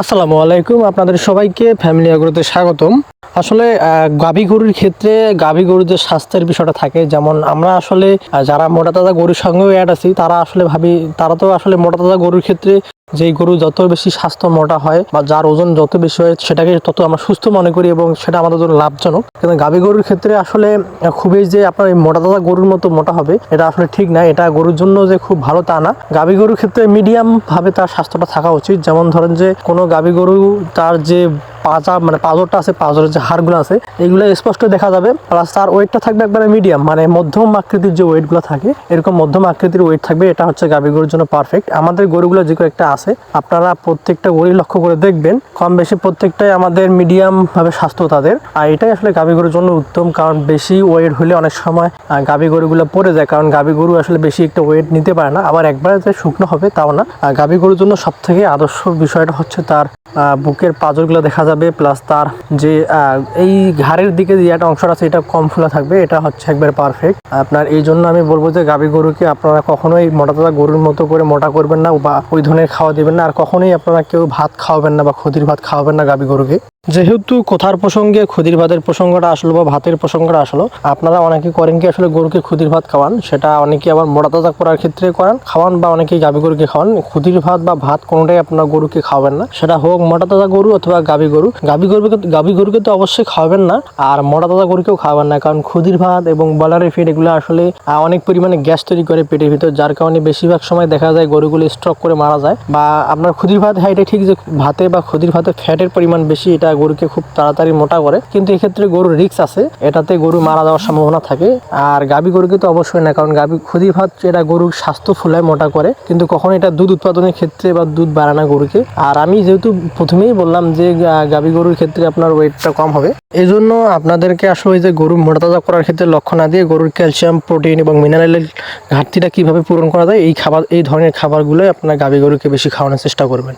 আসসালামু আলাইকুম, আপনাদের সবাইকে ফ্যামিলি আগ্রহতে স্বাগতম। আসলে গাভী গরুর ক্ষেত্রে গাভী গরুর যে স্বাস্থ্যের বিষয়টা থাকে, যেমন আমরা আসলে যারা মোটা তাজা গরুর সঙ্গেও অ্যাড আছি, তারা আসলে ভাবি, তারা তো আসলে মোটা তাজা গরুর ক্ষেত্রে যেই গরু যত বেশি স্বাস্থ্য মোটা হয় বা যার ওজন যত বেশি হয়, সেটাকে তত আমরা সুস্থ মনে করি এবং সেটা আমাদের জন্য লাভজনক। কিন্তু গাভী গরুর ক্ষেত্রে আসলে খুবই যে আপনার এই মোটা দাদা গরুর মতো মোটা হবে, এটা আসলে ঠিক না। এটা গরুর জন্য যে খুব ভালো তা না। গাভী গরুর ক্ষেত্রে মিডিয়াম ভাবে তার স্বাস্থ্যটা থাকা উচিত। যেমন ধরেন যে, কোনো গাভী গরু তার যে পাজা মানে পাজরটা আছে, পাজরের যে হাড়গুলো আছে, এগুলো স্পষ্ট দেখা যাবে। প্লাস তার ওয়েটটা থাকবে একবারে মিডিয়াম মানে মধ্যম আকৃতির যে ওয়েটগুলো থাকে, এরকম মধ্যম আকৃতির ওয়েট থাকবে, এটা হচ্ছে গাভী গরুর জন্য পারফেক্ট আমাদের গরুগুলো যে একটা আছে, আপনারা প্রত্যেকটা গরু লক্ষ্য করে দেখবেন, কম বেশি প্রত্যেকটাই আমাদের মিডিয়াম ভাবে স্বাস্থ্য তাদের। আর এটাই আসলে গাভী গরুর জন্য উত্তম, কারণ বেশি ওয়েট হলে অনেক সময় গাভী গরুগুলো পড়ে যায়, কারণ গাভী গরু আসলে বেশি একটা ওয়েট নিতে পারে না। আবার একবারে যে শুকনো হবে তাও না। গাভী গরুর জন্য সব থেকে আদর্শ বিষয়টা হচ্ছে তার বুকের পাঁজরগুলো দেখা যাবে। প্লাস তার যে এই ঘাড়ের দিকে যে একটা অংশটা আছে, এটা কম ফুলা থাকবে, এটা হচ্ছে একবার পারফেক্ট আপনার এই জন্য আমি বলব যে, গাভী গরুকে আপনারা কখনোই মোটা তাজা গরুর মতো করে মোটা করবেন না, বা ওই ধরনের খাওয়া দিবেন না, আর কখনোই আপনারা কেউ ভাত খাওয়াবেন না, বা ক্ষতির ভাত খাওয়াবেন না গাভী গরুকে। যেহেতু কোথার প্রসঙ্গে ক্ষুদির ভাতের প্রসঙ্গটা আসলো, বা ভাতের প্রসঙ্গটা আসলো, আপনারা অনেকে করেন কি আসলে গরুকে ক্ষুদির ভাত খাওয়ান, সেটা অনেকে আবার মোটা তাজা করার ক্ষেত্রে করান, খাওয়ান বা অনেকেই গাভী গরুকে খাওয়ান। ক্ষুদির ভাত বা ভাত কোনোটাই আপনারা গরুকে খাওয়াবেন না, সেটা হোক মোটা তাজা গরু অথবা গাভী গরু। গাভী গরুকে গাভী গরুকে তো অবশ্যই খাওয়াবেন না। আর মোটা তাজা গরুকেও খাওয়াবেন না। কারণ ক্ষুদির ভাত এবং বলারের ফিড এগুলো আসলে অনেক পরিমাণে গ্যাস তৈরি করে পেটের ভিতর, যার কারণে বেশিরভাগ সময় দেখা যায় গরুগুলো স্ট্রক করে মারা যায়। বা আপনার ক্ষুদির ভাত হ্যাঁ এটা ঠিক যে ভাতে বা ক্ষুদির ভাতে ফ্যাটের পরিমাণ বেশি, এটা গরুকে খুব তাড়াতাড়ি মোটা করে। কিন্তু এক্ষেত্রে গরুর রিক্স আছে। এটাতে গরু মারা যাওয়ার সম্ভাবনা থাকে। আর গাভী গরুকে তো অবশ্যই না, কারণ গাভী ক্ষুদির ভাত এটা গরুর স্বাস্থ্য ফুলায় মোটা করে। কিন্তু কখন এটা দুধ উৎপাদনের ক্ষেত্রে বা দুধ বাড়ায় না গরুকে। আর আমি যেহেতু প্রথমেই বললাম যে গাভী গরুর ক্ষেত্রে আপনার ওয়েটটা কম হবে। এই জন্য আপনাদেরকে আসলে যে গরু মোটা তাজা করার ক্ষেত্রে লক্ষ্য না দিয়ে গরুর ক্যালসিয়াম, প্রোটিন এবং মিনারেলের ঘাটতিটা কীভাবে পূরণ করা যায়, এই খাবার, এই ধরনের খাবারগুলোই আপনার গাভী গরুকে বেশি খাওয়ানোর চেষ্টা করবেন।